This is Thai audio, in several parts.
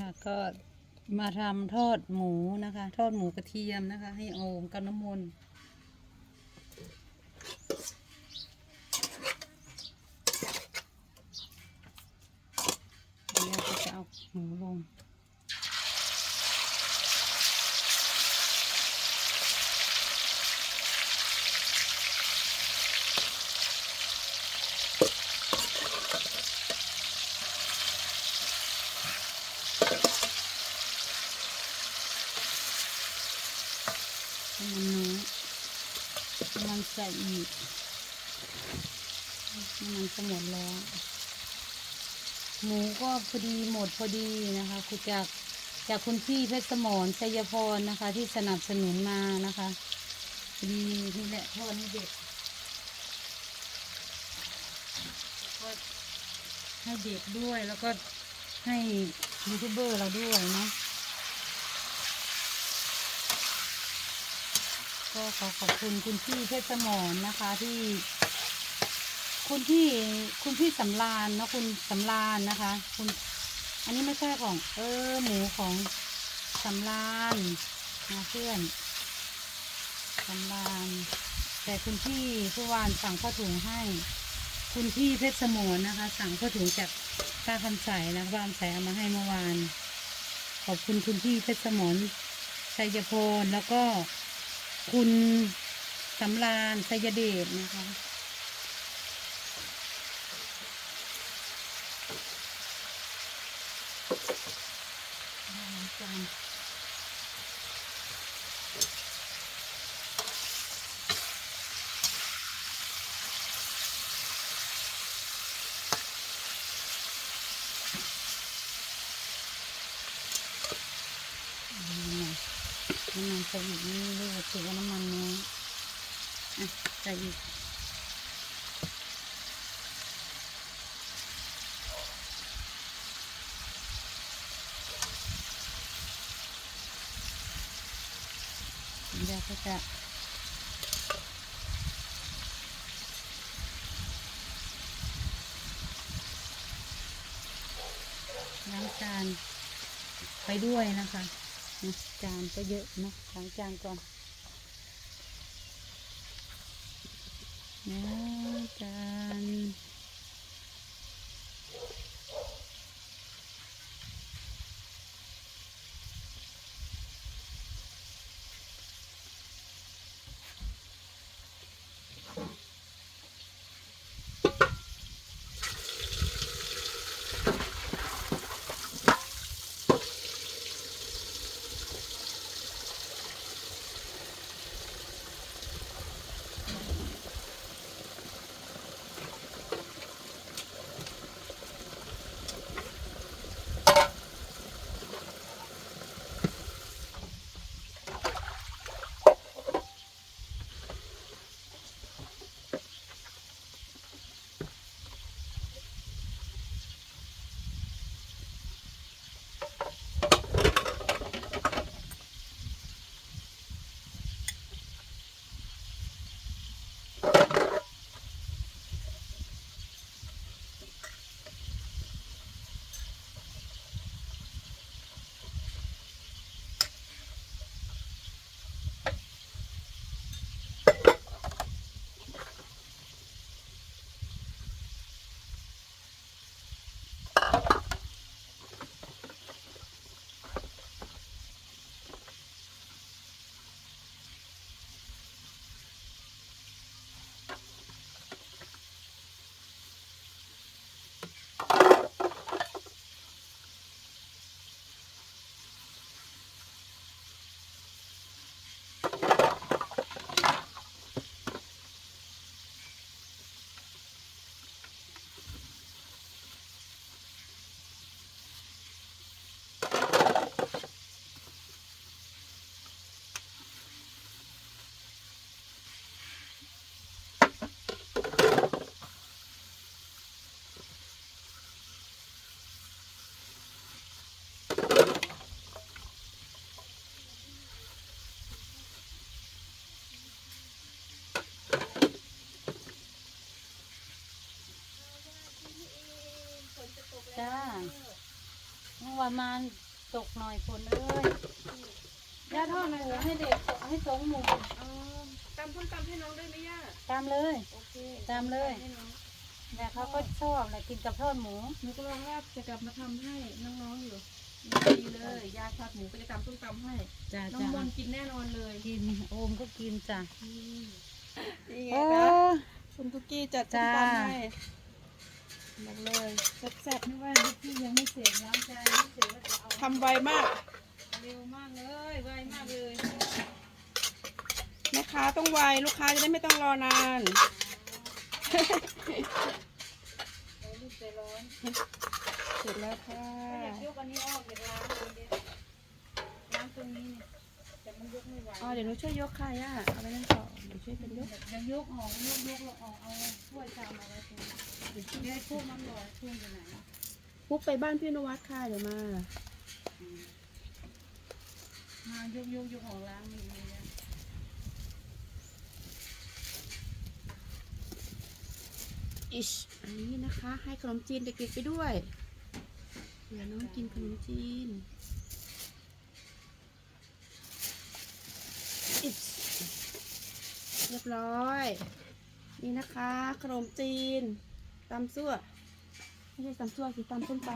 ค่ะก็มาทำทอดหมูนะคะ ทอดหมูกระเทียมนะคะ ให้โอมกับน้ำมนต์เดี๋ยวเราจะเอาหมูลง มันน้อยน้มันใส่อีกมันจะหมดแล้วหมูก็พอดีหมดพอดีนะคะคือจากจากคุณพี่เพชรสมรชัยพรนะคะ ที่สนับสนุนมานะคะพอดีนี่แหละทอดให้เด็กก็ให้เด็กด้วยแล้วก็ให้ยูทูบเบอร์เราด้วยเนาะ ก็ขอขอบคุณคุณพี่เพชรสมรนะคะที่ คุณพี่คุณพี่สำรานนะคุณสำรานนะคะ คุณ อันนี้ไม่ใช่ของ เออหมูของสำรานนะเพื่อนสำรานแต่คุณพี่ผู้วานสั่งผ้าถุงให้ คุณพี่เพชรสมรนะคะ สั่งผ้าถุงจากป้าคำใสนะป้าคำใสเอามาให้เมื่อวาน ขอบคุณคุณพี่เพชรสมรชัยพรแล้วก็ คุณสำรานสยเดชนะคะล้างจานน้ำมัน น้ำมันใส่อีกนี่เรียกว่าถือว่าน้ำมันน้อยอะใส่อีกเดี๋ยวก็จะล้างจานไปด้วยนะคะ จานก็เยอะนะล้างจานก่อนล้าจาน มื่อวานมาตกหน่อยฝนเอ้ยย่าทอดหมูให้เด็กให้สองหมูอ๋อตำส้มตำให้น้องได้ไหมย่าตามเลยโอเคตามเลยให้น้องแต่เขาก็ชอบแหละกินกับทอดหมูหนูก็ลองว่าจะกลับมาทำให้น้องๆอยู่ดีเลยย่าทอดหมูก็จะตำส้มตำให้จ้าน้องจ้ามนต์กินแน่นอนเลยกินโอมก็กินจ้ะนี่ไงโอ้คะคุณทุกกี้จัดส้มจ้าตำให้ บอกเลยแซ่บนึกว่าพี่ยังไม่เสร็จล้างจานไม่เสร็จแล้วจะเอาๆทำไวมาก เร็วมากเลยไวมากเลยแม่ค้าต้องไวลูกค้าจะได้ไม่ต้องรอนานโอ้ยลูกใจร้อนเสร็จแล้วค่ะอยากยกอันนี้ออกจากล้างเลยเดี๋ยวล้างตรงนี้เนี่ยแต่ มันยกไม่ไหวอ๋อเดี๋ยวหนูช่วยยกค่ะย่าเอาไปนั่งต่อเดี๋ยวช่วยกันยกยังยกออกยกยกแล้วออกเอาถ้วยชามมาไว้ตรงนี้เดี๋ยวเดี๋ยวพวกมันลอยพวกอยู่ไหนปุ๊บไปบ้านพี่นวัดค่ะเดี๋ยวมา มายกยกยกของล้างมีเลยนะอิชอันนี้นะคะ ให้ขนมจีนเด็กๆไปด้วยเดี๋ยวน้องกินขนมจีนอิช เรียบร้อย นี่นะคะขนมจีนตำซั่วไม่ใช่ตำซั่วสิตำส้มต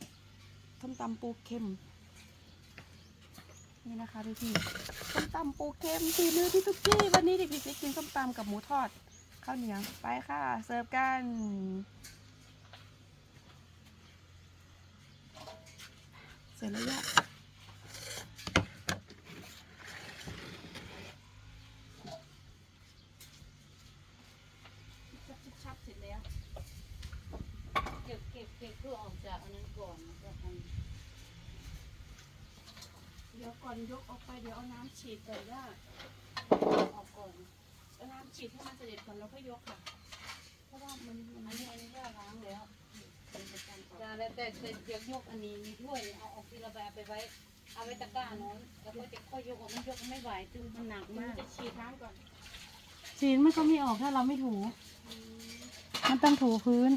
ำส้มตำปูเค็ม นี่นะคะพี่พี่ส้มตำปูเค็มสีมือพี่ทุกที่วันนี้เด็กๆจะกินส้มตำกับหมูทอดข้าวเหนียวไปค่ะ เสิร์ฟกันเสร็จแล้วยะ ชับชับชับเสร็จแล้ว เก็บ เก็บคือออกจากอันนั้นก่อนนะครับอันเดี๋ยวก่อนยกออกไปเดี๋ยวเอาน้ำฉีดก่อนย่าออกก่อนเอาน้ำฉีดให้มันเสด็จก่อนแล้วค่อยยกค่ะ เพราะว่ามันมันอันนี้อันนี้ย่าล้างแล้วจ้าแล้วแต่แต่เดี๋ยวยกอันนี้มีถ้วยเอาออกทีละแบไปไว้ เอาไว้ตะกร้าโน้นแล้วก็จะค่อยยกออกมันยกไม่ไหวจึงมันหนักมากจะฉีดน้ำก่อนจีนมันก็ไม่ออกถ้าเราไม่ถู มันต้องถูพื้น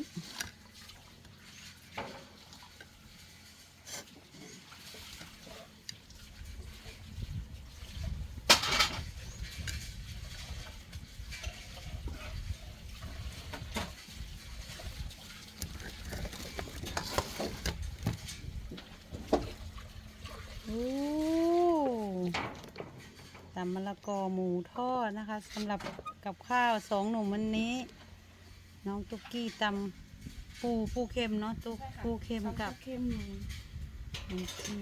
โอ้ตำมะละกอหมูทอดนะคะสำหรับกับข้าวสองหนุ่มวันนี้ น้องตุ๊กกี้ตำปูปูเค็มเนาะตุ๊กปูเค็มกับเค็มหมูที่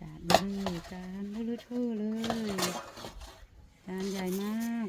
จานนี้จานเลอะเทอะเลย จานใหญ่มาก